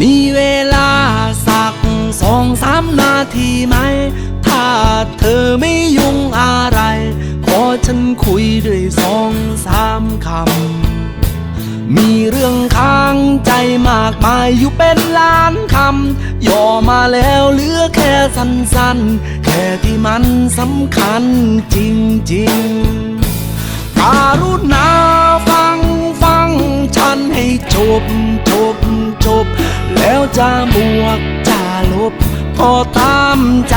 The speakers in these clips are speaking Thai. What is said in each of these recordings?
มีเวลาสักสองสามนาทีไหม ถ้าเธอไม่ยุ่งอะไร ขอฉันคุยด้วยสองสามคำ มีเรื่องค้างใจมากมายอยู่เป็นล้านคำ ย่อมาแล้วเหลือแค่สั้นๆ แค่ที่มันสำคัญจริงๆ การุณาฟังฟังฉันให้จบจบจบ แล้วจะบวกจะลบ ก็ตามใจ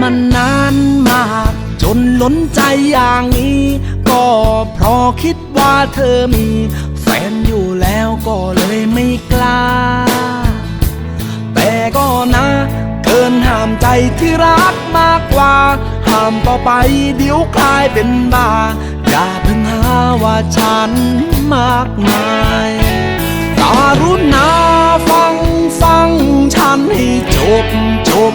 มันนานมาก จนล้นใจอย่างนี้ ก็เพราะคิดว่าเธอมี แฟนอยู่แล้วก็เลยไม่กล้า แต่ก็นะเกินห้ามใจที่รักมากกว่า ห้ามต่อไปเดี๋ยวกลายเป็นบ้า อย่าเพิ่งหาว่าฉันมากมายการุณาฟังฟังฉันให้จบจบ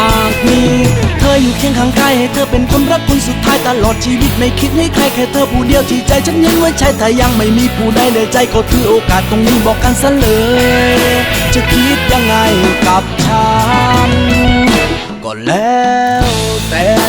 ากมี เธออยู่เคียงข้างใครให้เธอเป็นคนรักคนสุดท้ายตลอดชีวิตไม่คิดให้ใครแค่เธอผู้เดียวที่ใจฉันยังไว้ใช้แต่ยังไม่มีผู้ใดเลยใจก็ถือโอกาสตรงนี้บอกกันซะเลย จะคิดยังไงกับฉันก็แล้วแต่